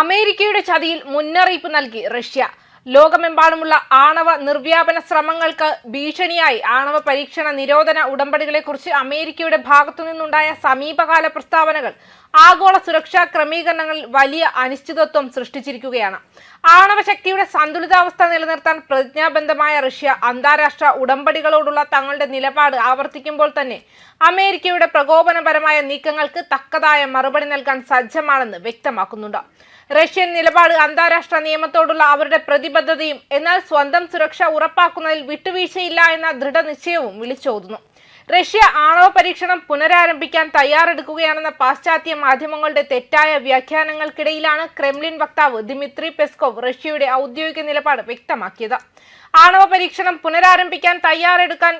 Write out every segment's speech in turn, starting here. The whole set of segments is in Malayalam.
അമേരിക്കയുടെ ചതിയിൽ മുന്നറിയിപ്പ് നൽകി റഷ്യ. ലോകമെമ്പാടുമുള്ള ആണവ നിർവ്യാപന ശ്രമങ്ങൾക്ക് ഭീഷണിയായി ആണവ പരീക്ഷണ നിരോധന ഉടമ്പടികളെക്കുറിച്ച് അമേരിക്കയുടെ ഭാഗത്തു നിന്നുണ്ടായ സമീപകാല പ്രസ്താവനകൾ ആഗോള സുരക്ഷാ ക്രമീകരണങ്ങളിൽ വലിയ അനിശ്ചിതത്വം സൃഷ്ടിച്ചിരിക്കുകയാണ്. ആണവ ശക്തിയുടെ സന്തുലിതാവസ്ഥ നിലനിർത്താൻ പ്രതിജ്ഞാബദ്ധമായ റഷ്യ അന്താരാഷ്ട്ര ഉടമ്പടികളോടുള്ള തങ്ങളുടെ നിലപാട് ആവർത്തിക്കുമ്പോൾ തന്നെ അമേരിക്കയുടെ പ്രകോപനപരമായ നീക്കങ്ങൾക്ക് തക്കതായ മറുപടി നൽകാൻ സജ്ജമാണെന്ന് വ്യക്തമാക്കുന്നുണ്ട്. റഷ്യൻ നിലപാട് അന്താരാഷ്ട്ര നിയമത്തോടുള്ള അവരുടെ പ്രതിബദ്ധതയും എന്നാൽ സ്വന്തം സുരക്ഷ ഉറപ്പാക്കുന്നതിൽ വിട്ടുവീഴ്ചയില്ല എന്ന ദൃഢനിശ്ചയവും വിളിച്ചോതുന്നു. റഷ്യ ആണവ പരീക്ഷണം പുനരാരംഭിക്കാൻ തയ്യാറെടുക്കുകയാണെന്ന പാശ്ചാത്യ മാധ്യമങ്ങളുടെ തെറ്റായ വ്യാഖ്യാനങ്ങൾക്കിടയിലാണ് ക്രെംലിൻ വക്താവ് ദിമിത്രി പെസ്കോവ് റഷ്യയുടെ ഔദ്യോഗിക നിലപാട് വ്യക്തമാക്കിയത്. ആണവ പരീക്ഷണം പുനരാരംഭിക്കാൻ തയ്യാറെടുക്കാൻ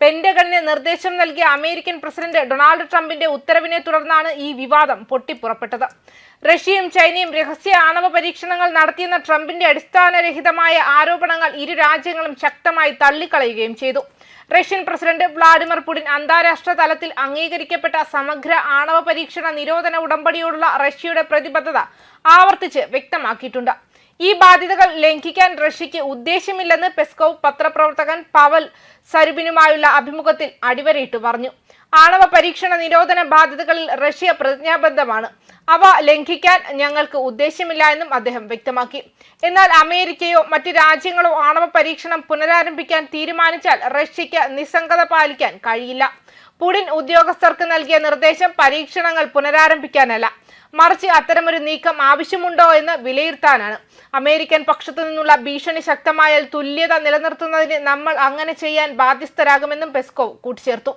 പെന്റഗണിന് നിർദ്ദേശം നൽകിയ അമേരിക്കൻ പ്രസിഡന്റ് ഡൊണാൾഡ് ട്രംപിന്റെ ഉത്തരവിനെ തുടർന്നാണ് ഈ വിവാദം പൊട്ടിപ്പുറപ്പെട്ടത്. റഷ്യയും ചൈനയും രഹസ്യ ആണവ പരീക്ഷണങ്ങൾ നടത്തിയെന്ന ട്രംപിന്റെ അടിസ്ഥാനരഹിതമായ ആരോപണങ്ങൾ ഇരു രാജ്യങ്ങളും ശക്തമായി തള്ളിക്കളയുകയും ചെയ്തു. റഷ്യൻ പ്രസിഡന്റ് വ്ളാഡിമിർ പുടിൻ അന്താരാഷ്ട്ര തലത്തിൽ അംഗീകരിക്കപ്പെട്ട സമഗ്ര ആണവ പരീക്ഷണ നിരോധന ഉടമ്പടിയോടുള്ള റഷ്യയുടെ പ്രതിബദ്ധത ആവർത്തിച്ച് വ്യക്തമാക്കിയിട്ടുണ്ട്. ഈ ബാധ്യതകൾ ലംഘിക്കാൻ റഷ്യയ്ക്ക് ഉദ്ദേശ്യമില്ലെന്ന് പെസ്കോവ് പത്രപ്രവർത്തകൻ പവൽ സരുബിനുമായുള്ള അഭിമുഖത്തിൽ അടിവരയിട്ട് പറഞ്ഞു. ആണവ പരീക്ഷണ നിരോധന ബാധ്യതകളിൽ റഷ്യ പ്രതിജ്ഞാബദ്ധമാണ്. അവ ലംഘിക്കാൻ ഞങ്ങൾക്ക് ഉദ്ദേശ്യമില്ല എന്നും അദ്ദേഹം വ്യക്തമാക്കി. എന്നാൽ അമേരിക്കയോ മറ്റ് രാജ്യങ്ങളോ ആണവ പരീക്ഷണം പുനരാരംഭിക്കാൻ തീരുമാനിച്ചാൽ റഷ്യയ്ക്ക് നിസ്സംഗത പാലിക്കാൻ കഴിയില്ല. പുടിൻ ഉദ്യോഗസ്ഥർക്ക് നൽകിയ നിർദ്ദേശം പരീക്ഷണങ്ങൾ പുനരാരംഭിക്കാനല്ല. മറിച്ച് അത്തരമൊരു നീക്കം ആവശ്യമുണ്ടോ എന്ന് വിലയിരുത്താനാണ്. അമേരിക്കൻ പക്ഷത്തു നിന്നുള്ള ഭീഷണി ശക്തമായാൽ തുല്യത നിലനിർത്തുന്നതിന് നമ്മൾ അങ്ങനെ ചെയ്യാൻ ബാധ്യസ്ഥരാകുമെന്നും പെസ്കോവ് കൂട്ടിച്ചേർത്തു.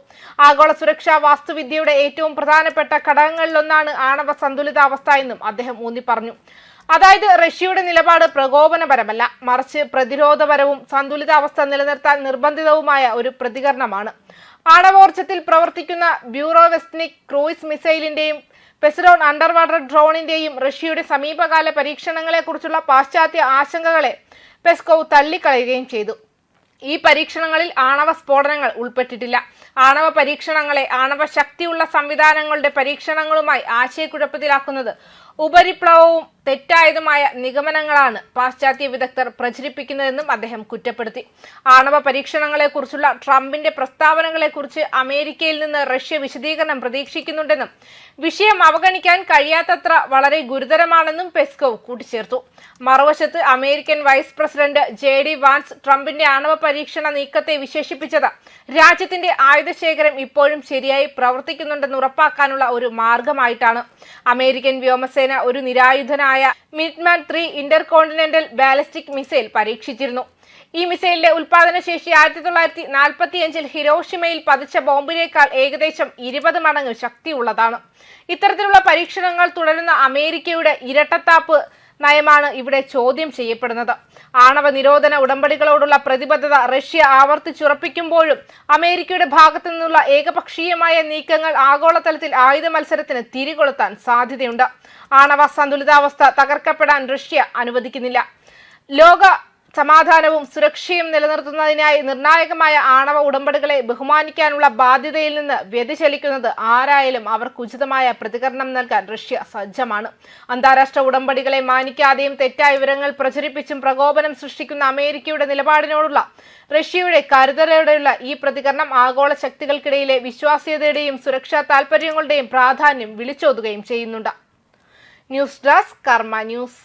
ആഗോള സുരക്ഷാ വാസ്തുവിദ്യയുടെ ഏറ്റവും പ്രധാനപ്പെട്ട ഘടകങ്ങളിലൊന്നാണ് ആണവ സന്തുലിതാവസ്ഥ എന്നും അദ്ദേഹം ഊന്നി പറഞ്ഞു അതായത് റഷ്യയുടെ നിലപാട് പ്രകോപനപരമല്ല മറിച്ച് പ്രതിരോധപരവും സന്തുലിതാവസ്ഥ നിലനിർത്താൻ നിർബന്ധിതവുമായ ഒരു പ്രതികരണമാണ്. ആണവോർജത്തിൽ പ്രവർത്തിക്കുന്ന ബ്യൂറോ ക്രൂയിസ് മിസൈലിന്റെയും പെസിഡോൺ അണ്ടർ വാട്ടർ ഡ്രോണിന്റെയും റഷ്യയുടെ സമീപകാല പരീക്ഷണങ്ങളെക്കുറിച്ചുള്ള പാശ്ചാത്യ ആശങ്കകളെ പെസ്കോവ് തള്ളിക്കളയുകയും ചെയ്തു. ഈ പരീക്ഷണങ്ങളിൽ ആണവ സ്ഫോടനങ്ങൾ ഉൾപ്പെട്ടിട്ടില്ല. ആണവ പരീക്ഷണങ്ങളെ ആണവ ശക്തിയുള്ള സംവിധാനങ്ങളുടെ പരീക്ഷണങ്ങളുമായി ആശയക്കുഴപ്പത്തിലാക്കുന്നത് ഉപരിപ്ലവവും തെറ്റായതുമായ നിഗമനങ്ങളാണ് പാശ്ചാത്യ വിദഗ്ധർ പ്രചരിപ്പിക്കുന്നതെന്നും അദ്ദേഹം കുറ്റപ്പെടുത്തി. ആണവ പരീക്ഷണങ്ങളെക്കുറിച്ചുള്ള ട്രംപിന്റെ പ്രസ്താവനകളെക്കുറിച്ച് അമേരിക്കയിൽ നിന്ന് റഷ്യ വിശദീകരണം പ്രതീക്ഷിക്കുന്നുണ്ടെന്നും വിഷയം അവഗണിക്കാൻ കഴിയാത്തത്ര വളരെ ഗുരുതരമാണെന്നും പെസ്കോവ് കൂട്ടിച്ചേർത്തു. മറുവശത്ത് American vice president J D Vance ട്രംപിന്റെ ആണവ പരീക്ഷണ നീക്കത്തെ വിശേഷിപ്പിച്ചത് രാജ്യത്തിന്റെ ആയുധശേഖരം ഇപ്പോഴും ശരിയായി പ്രവർത്തിക്കുന്നുണ്ടെന്ന് ഉറപ്പാക്കാനുള്ള ഒരു മാർഗമായിട്ടാണ്. അമേരിക്കൻ വ്യോമസേന ഒരു നിരായുധനായ Minuteman three intercontinental ballistic missile പരീക്ഷിച്ചിരുന്നു. ഈ മിസൈലിന്റെ ഉൽപാദന ശേഷി ആയിരത്തി തൊള്ളായിരത്തി നാൽപ്പത്തിയഞ്ചിൽ ഹിരോഷിമയിൽ പതിച്ച ബോംബിനേക്കാൾ ഏകദേശം ഇരുപത് മടങ്ങ് ശക്തിയുള്ളതാണ്. ഇത്തരത്തിലുള്ള പരീക്ഷണങ്ങൾ തുടരുന്ന അമേരിക്കയുടെ ഇരട്ടത്താപ്പ് നയമാണ് ഇവിടെ ചോദ്യം ചെയ്യപ്പെടുന്നത്. ആണവ നിരോധന ഉടമ്പടികളോടുള്ള പ്രതിബദ്ധത റഷ്യ ആവർത്തിച്ചുറപ്പിക്കുമ്പോഴും അമേരിക്കയുടെ ഭാഗത്തു നിന്നുള്ള ഏകപക്ഷീയമായ നീക്കങ്ങൾ ആഗോളതലത്തിൽ ആയുധ മത്സരത്തിന് തിരികൊളുത്താൻ സാധ്യതയുണ്ട്. ആണവ സന്തുലിതാവസ്ഥ തകർക്കപ്പെടാൻ റഷ്യ അനുവദിക്കുന്നില്ല. ലോക സമാധാനവും സുരക്ഷയും നിലനിർത്തുന്നതിനായി നിർണായകമായ ആണവ ഉടമ്പടികളെ ബഹുമാനിക്കാനുള്ള ബാധ്യതയിൽ നിന്ന് വ്യതിചലിക്കുന്നത് ആരായാലും അവർക്ക് ഉചിതമായ പ്രതികരണം നൽകാൻ റഷ്യ സജ്ജമാണ്. അന്താരാഷ്ട്ര ഉടമ്പടികളെ മാനിക്കാതെയും തെറ്റായ വിവരങ്ങൾ പ്രചരിപ്പിച്ചും പ്രകോപനം സൃഷ്ടിക്കുന്ന അമേരിക്കയുടെ നിലപാടിനോടുള്ള റഷ്യയുടെ കരുതലോടെയുള്ള ഈ പ്രതികരണം ആഗോള ശക്തികൾക്കിടയിലെ വിശ്വാസ്യതയുടെയും സുരക്ഷാ താൽപര്യങ്ങളുടെയും പ്രാധാന്യം വിളിച്ചോതുകയും ചെയ്യുന്നുണ്ട്. News desk Karma news.